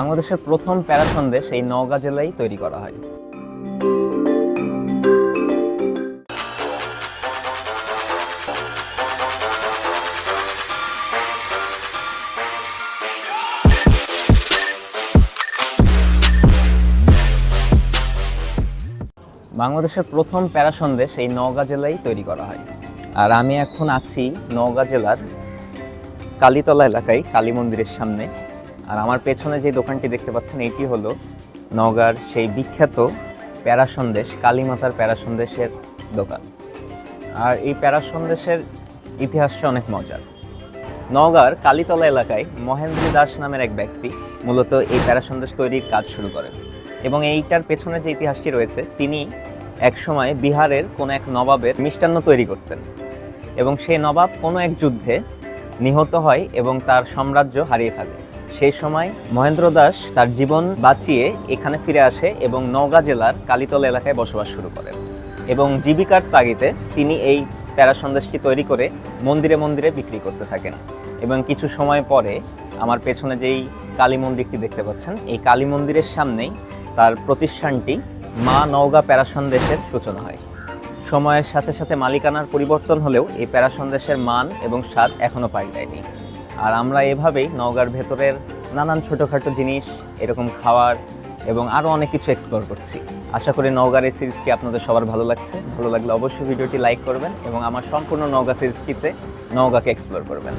বাংলাদেশের প্রথম প্যারা সন্দেশ এই নওগাঁ জেলায় তৈরি করা হয়। বাংলাদেশের প্রথম প্যারা সন্দেশ এই নওগাঁ জেলায় তৈরি করা হয়। আর আমি এখন আছি নওগাঁ জেলার কালীতলা এলাকায়, কালী মন্দিরের সামনে। আর আমার পেছনে যে দোকানটি দেখতে পাচ্ছেন, এটি হলো নওগাঁর সেই বিখ্যাত প্যারা সন্দেশ কালীমাতার প্যারা সন্দেশের দোকান। আর এই প্যারা সন্দেশের ইতিহাসটা অনেক মজার। নওগাঁর কালীতলা এলাকায় মহেন্দ্র দাস নামের এক ব্যক্তি মূলত এই প্যারা সন্দেশ তৈরির কাজ শুরু করেন এবং এইটার পেছনে যে ইতিহাসটি রয়েছে, তিনি একসময় বিহারের কোনো এক নবাবের মিষ্টান্ন তৈরি করতেন এবং সেই নবাব কোনো এক যুদ্ধে নিহত হয় এবং তার সাম্রাজ্য হারিয়ে ফেলে। সেই সময় মহেন্দ্র দাস তার জীবন বাঁচিয়ে এখানে ফিরে আসে এবং নওগাঁ জেলার কালীতলা এলাকায় বসবাস শুরু করেন এবং জীবিকার তাগিদে তিনি এই প্যারা সন্দেশটি তৈরি করে মন্দিরে মন্দিরে বিক্রি করতে থাকেন। এবং কিছু সময় পরে আমার পেছনে যেই কালী মন্দিরটি দেখতে পাচ্ছেন, এই কালী মন্দিরের সামনেই তার প্রতিষ্ঠানটি মা নওগাঁ প্যারা সন্দেশের সূচনা হয়। সময়ের সাথে সাথে মালিকানার পরিবর্তন হলেও এই প্যারা সন্দেশের মান এবং স্বাদ এখনও পাল্টায়নি আর আমরা এভাবেই নওগাঁর ভেতরের নানান ছোটোখাটো জিনিস, এরকম খাওয়ার এবং আরও অনেক কিছু এক্সপ্লোর করছি। আশা করি নওগাঁর এই সিরিজটি আপনাদের সবার ভালো লাগছে। ভালো লাগলে অবশ্যই ভিডিওটি লাইক করবেন এবং আমার সম্পূর্ণ নওগাঁ সিরিজটিতে নওগাঁকে এক্সপ্লোর করবেন।